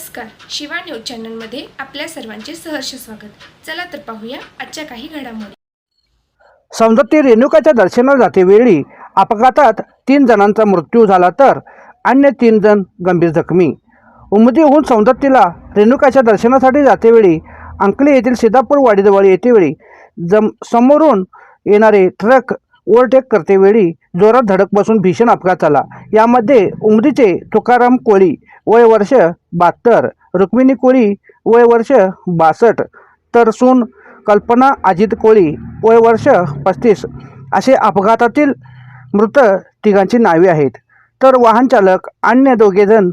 Shiva news चॅनलमध्ये आपल्या सर्वांचे सहर्ष स्वागत. चला तर पाहूया आजच्या काही घडामोडी. सौंदत्ती रेणुकाच्या दर्शनाला जातेवेळी अपघातात तीन जणांचा मृत्यू झाला तर अन्य तीन जण गंभीर जखमी. उमदीहून सौंदत्तीला रेणुकाच्या दर्शनासाठी जातेवेळी अंकली येथील सिद्धापूर वाडीजवळ येतेवेळी जम समोरून येणारे ट्रक ओव्हरटेक करतेवेळी जोरात धडक बसून भीषण अपघात झाला. यामध्ये उमरीचे तुकाराम कोळी वय वर्ष बहात्तर रुक्मिणी कोळी वय वर्ष बासष्ट तर सून कल्पना अजित कोळी वय वर्ष पस्तीस असे अपघातातील मृत तिघांची नावे आहेत. तर वाहन चालक अन्य दोघेजण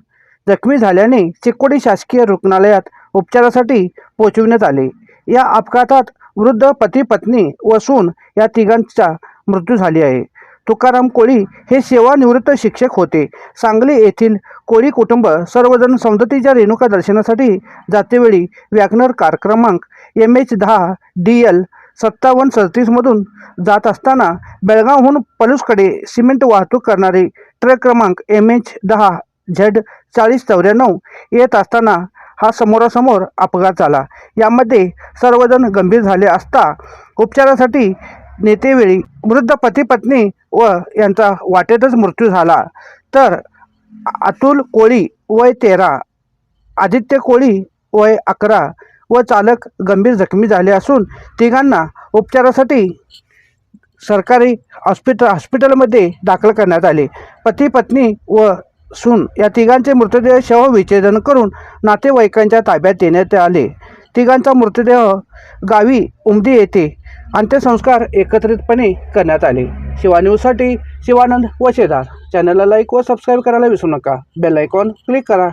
जखमी झाल्याने चिकोडी शासकीय रुग्णालयात उपचारासाठी पोचविण्यात आले. या अपघातात वृद्ध पती पत्नी व सून या तिघांचा मृत्यू झाली आहे. तुकाराम कोळी हे सेवानिवृत्त शिक्षक होते. सांगली येथील कोळी कुटुंब सर्वजण समजतीच्या रेणुका दर्शनासाठी जातेवेळी वॅगनर कार क्रमांक एम एच दहा डी एल सत्तावन्न सदतीसमधून जात असताना बेळगावहून पलूसकडे सिमेंट वाहतूक करणारे ट्रक क्रमांक एम एच दहा झेड चाळीस चौऱ्याण्णव येत असताना हा समोरासमोर अपघात झाला. यामध्ये सर्वजण गंभीर झाले असता उपचारासाठी नेतेवेळी वृद्ध पती पत्नी व यांचा वाटेतच मृत्यू झाला. तर अतुल कोळी वय तेरा आदित्य कोळी वय अकरा व चालक गंभीर जखमी झाले असून तिघांना उपचारासाठी सरकारी हॉस्पिटल हॉस्पिटलमध्ये दाखल करण्यात आले. पती पत्नी व सून या तिघांचे मृतदेह शवविच्छेदन करून नातेवाईकांच्या ताब्यात देण्यात आले. तिघांचा मृतदेह गावी उमदी येथे अंत्यसंस्कार एकत्रितपणे करण्यात आले. शिवा न्यूजसाठी शिवानंद वशेदार चॅनलला लाईक व सबस्क्राईब करायला विसरू नका. बेल आयकॉन क्लिक करा.